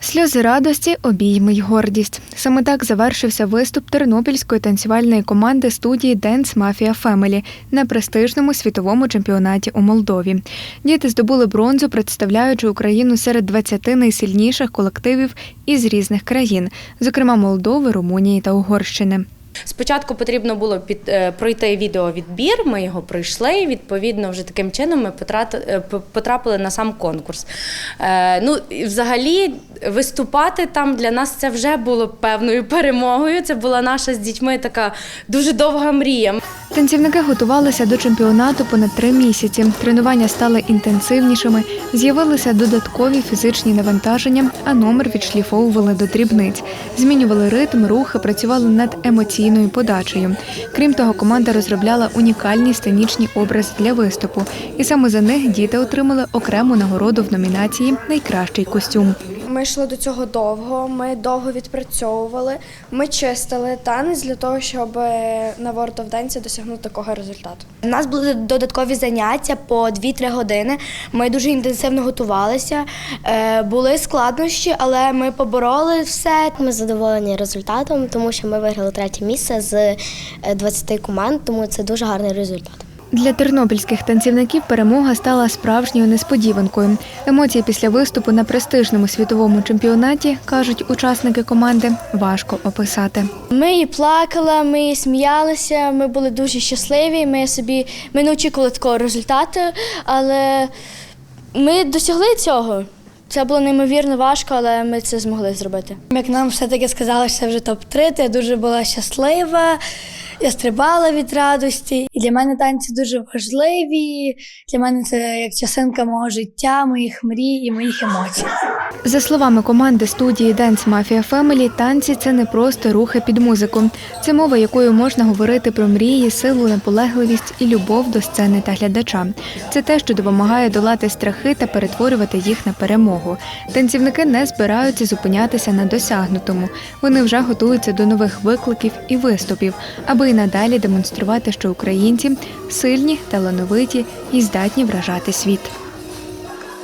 Сльози радості, обійми й гордість. Саме так завершився виступ тернопільської танцювальної команди студії Dance Mafia Family на престижному світовому чемпіонаті у Молдові. Діти здобули бронзу, представляючи Україну серед 20 найсильніших колективів із різних країн, зокрема Молдови, Румунії та Угорщини. Спочатку потрібно було під, е, пройти відеовідбір, ми його пройшли. і, Відповідно, вже таким чином ми е, потрапили на сам конкурс. Е, ну, взагалі, виступати там для нас це вже було певною перемогою. Це була наша з дітьми така дуже довга мрія. Танцівники готувалися до чемпіонату понад три місяці. Тренування стали інтенсивнішими, з'явилися додаткові фізичні навантаження, а номер відшліфовували до дрібниць, змінювали ритм, рухи, працювали над емоційною подачею. Крім того, команда розробляла унікальні сценічні образи для виступу, і саме за них діти отримали окрему нагороду в номінації Найкращий костюм. Ми йшли до цього довго, ми довго відпрацьовували, ми чистили танець для того, щоб е, на World of Dance досягнути такого результату. У нас були додаткові заняття по 2-3 години. Ми дуже інтенсивно готувалися. Е, Були складнощі, але ми побороли все. Ми задоволені результатом, тому що ми виграли третє місце з е, 20 команд, тому це дуже гарний результат. Для тернопільських танцівників перемога стала справжньою несподіванкою. Емоції після виступу на престижному світовому чемпіонаті, кажуть учасники команди, важко описати. Ми і плакали, ми і сміялися, ми були дуже щасливі. Ми собі ми не очікували такого результату, але ми досягли цього. Це було неймовірно важко, але ми це змогли зробити. Як нам все-таки сказали, що це вже топ-3, то я дуже була щаслива, я стрибала від радості. І для мене танці дуже важливі. Для мене це як частинка мого життя, моїх мрій і моїх емоцій. За словами команди студії Dance Mafia Family, танці це не просто рухи під музику. Це мова, якою можна говорити про мрії, силу, наполегливість і любов до сцени та глядача. Це те, що допомагає долати страхи та перетворювати їх на перемогу. Танцівники не збираються зупинятися на досягнутому. Вони вже готуються до нових викликів і виступів, аби і надалі демонструвати, що українці сильні, талановиті і здатні вражати світ.